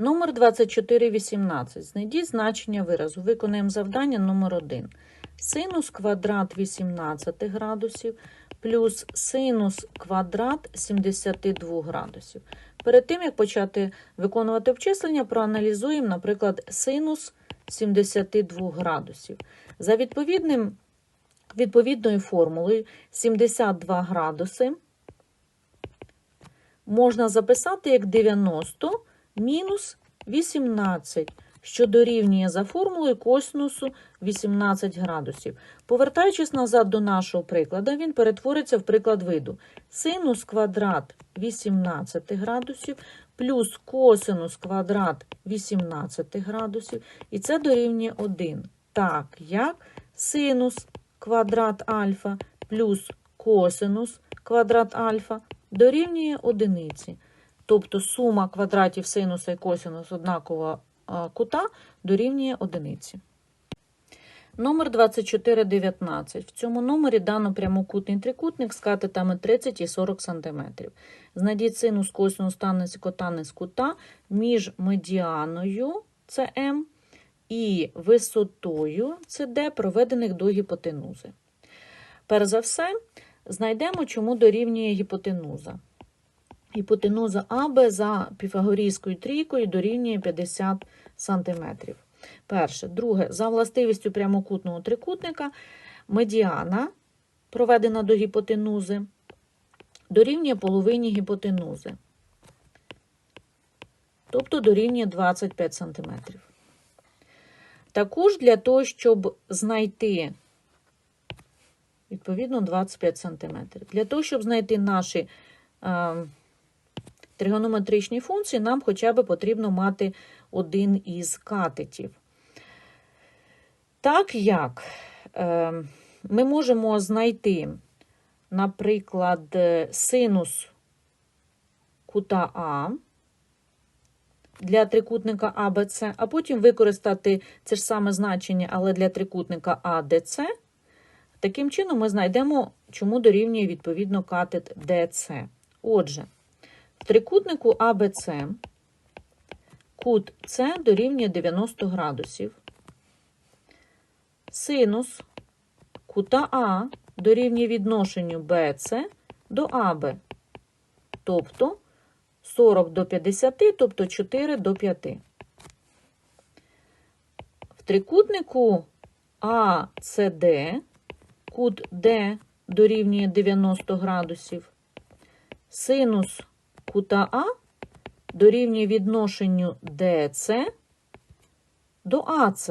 Номер 2418. Знайдіть значення виразу. Виконаємо завдання номер 1. Синус квадрат 18 градусів плюс синус квадрат 72 градусів. Перед тим, як почати виконувати обчислення, проаналізуємо, наприклад, синус 72 градусів. За відповідним, відповідною формулою 72 градуси можна записати як 90 мінус 18, що дорівнює за формулою косинусу 18 градусів. Повертаючись назад до нашого прикладу, він перетвориться в приклад виду. Синус квадрат 18 градусів плюс косинус квадрат 18 градусів, і це дорівнює 1. Так, як синус квадрат альфа плюс косинус квадрат альфа дорівнює одиниці. Тобто сума квадратів синуса і косинус однакового кута дорівнює одиниці. Номер 2419. В цьому номері дано прямокутний трикутник з катетами 30 і 40 см. Знайдіть синус, косинус, танець, котанець кута між медіаною це і висотою це проведених до гіпотенузи. Перш за все, знайдемо, чому дорівнює гіпотенуза. Гіпотенуза АБ за піфагорійською трійкою дорівнює 50 см. Перше. Друге, за властивістю прямокутного трикутника медіана, проведена до гіпотенузи, дорівнює половині гіпотенузи. Тобто дорівнює 25 см. Також для того, щоб знайти, відповідно, 25 см. Для того, щоб знайти наші е, тригонометричні функції, нам хоча б потрібно мати один із катетів. Так як е, ми можемо знайти, наприклад, синус кута А для трикутника АБЦ, а потім використати це ж саме значення, але для трикутника АДЦ. Таким чином, ми знайдемо, чому дорівнює відповідно катет ДЦ. Отже, в трикутнику АБЦ кут С дорівнює 90 градусів. Синус кута А дорівнює відношенню БЦ до АБ, тобто 40 до 50, тобто 4 до 5. В трикутнику АЦД кут Д дорівнює 90 градусів. Синус кута А дорівнює відношенню ДЦ до АЦ.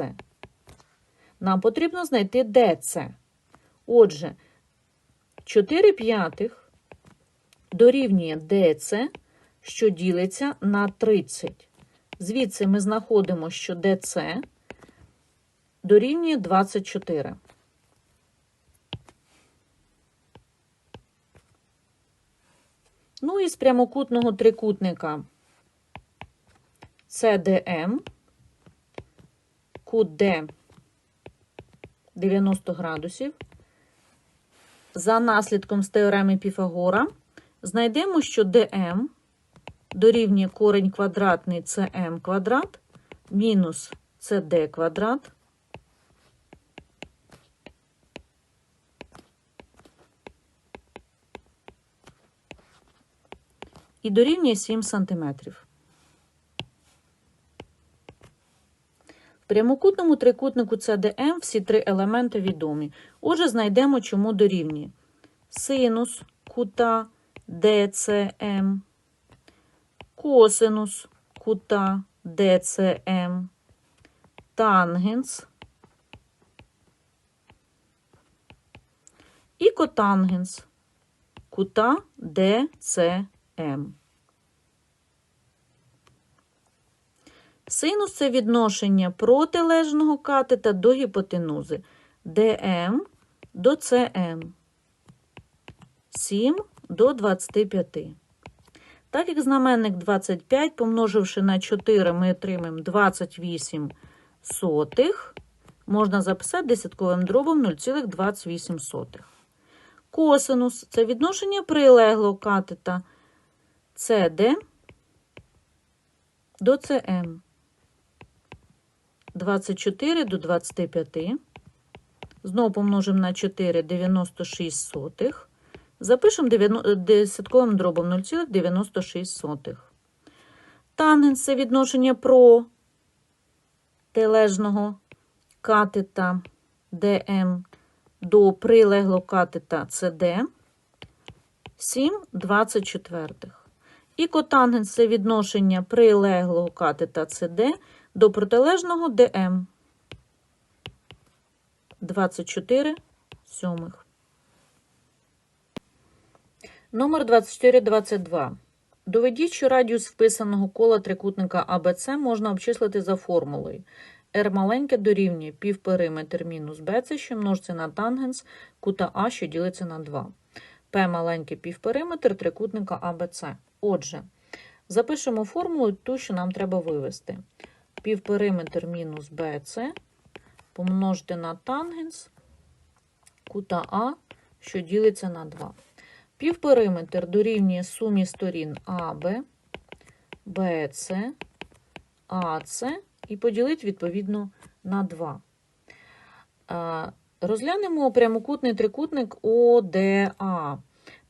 Нам потрібно знайти ДЦ. Отже, 4 п'ятих дорівнює ДЦ, що ділиться на 30. Звідси ми знаходимо, що ДЦ дорівнює 24. Ну і з прямокутного трикутника CDM, кут Д 90 градусів. За наслідком з теореми Піфагора знайдемо, що ДМ дорівнює корень квадратний СМ квадрат мінус СД квадрат і дорівнює 7 см. В прямокутному трикутнику CDM всі три елементи відомі. Отже, знайдемо, чому дорівнює. Синус кута DCM, косинус кута DCM, тангенс і котангенс кута DCM. Синус це відношення протилежного катета до гіпотенузи ДМ до СМ. 7 до 25. Так як знаменник 25, помноживши на 4, ми отримаємо 28 сотих, можна записати десятковим дробом 0,28. Косинус це відношення прилеглого катета CD до СМ. 24 до 25. Знову помножимо на 4 96 сотих. Запишемо десятковим дробом 0,96. Тангенс – це відношення про тележного катета ДМ до прилеглого катета СД 7 24. І котангенс – це відношення прилеглого катета СД до протилежного ДМ 24 сьомих. Номер 2422. Доведіть, що радіус вписаного кола трикутника АБЦ можна обчислити за формулою. R маленьке дорівнює півпериметр мінус BC, що множиться на тангенс кута А, що ділиться на 2. P маленький півпериметр трикутника АБЦ. Отже, запишемо формулу ту, що нам треба вивести. Півпериметр мінус BC помножити на тангенс кута А, що ділиться на 2. Півпериметр дорівнює сумі сторін АБ, БЦ, АЦ і поділити відповідно на 2. Розглянемо прямокутний трикутник ОДА.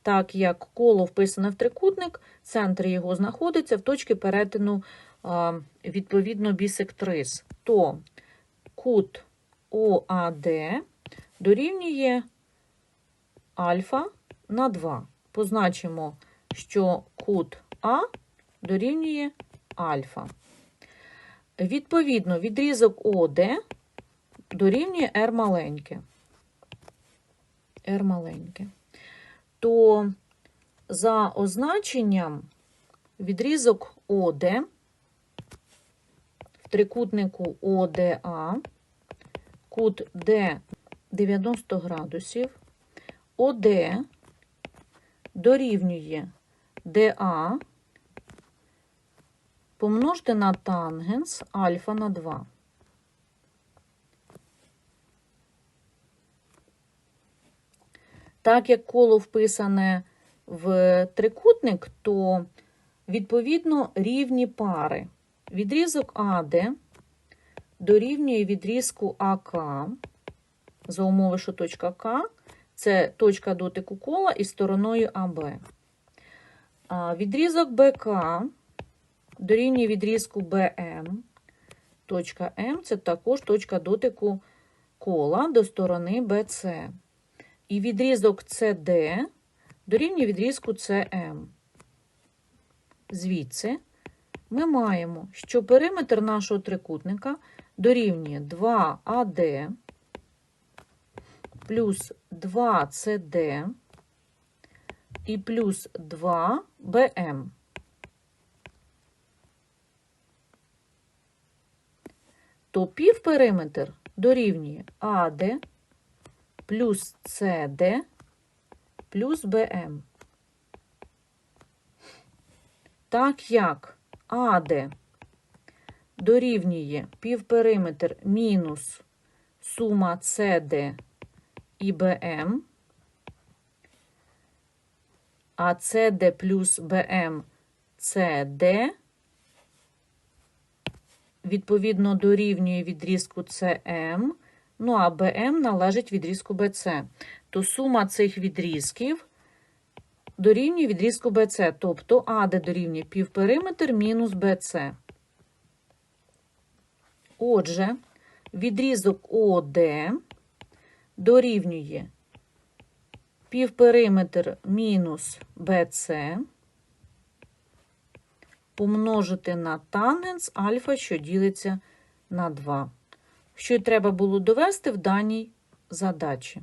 Так як коло вписане в трикутник, центр його знаходиться в точці перетину відповідно бісектрис, то кут ОАД дорівнює альфа на 2. Позначимо, що кут А дорівнює альфа. Відповідно, відрізок ОД дорівнює R маленьке. R маленьке. То за означенням відрізок ОД в трикутнику ОДА, кут Д 90 градусів, ОД дорівнює ДА помножте на тангенс альфа на 2. Так як коло вписане в трикутник, то відповідно рівні пари. Відрізок АД дорівнює відрізку АК за умови, що точка К це точка дотику кола із стороною АБ. Відрізок БК дорівнює відрізку БМ. Точка М це також точка дотику кола до сторони БЦ. І відрізок СД дорівнює відрізку СМ. Звідси ми маємо, що периметр нашого трикутника дорівнює 2АД плюс 2CD і плюс 2BM. То півпериметр дорівнює АД плюс CD плюс BM. Так як АД дорівнює півпериметр мінус сума CD і БМ, а CD плюс БМ CD відповідно дорівнює відрізку CM, ну а БМ належить відрізку BC. То сума цих відрізків дорівнює відрізку BC, тобто АД дорівнює півпериметр мінус BC. Отже, відрізок ОД дорівнює півпериметр мінус BC помножити на тангенс альфа, що ділиться на 2. Що й треба було довести в даній задачі.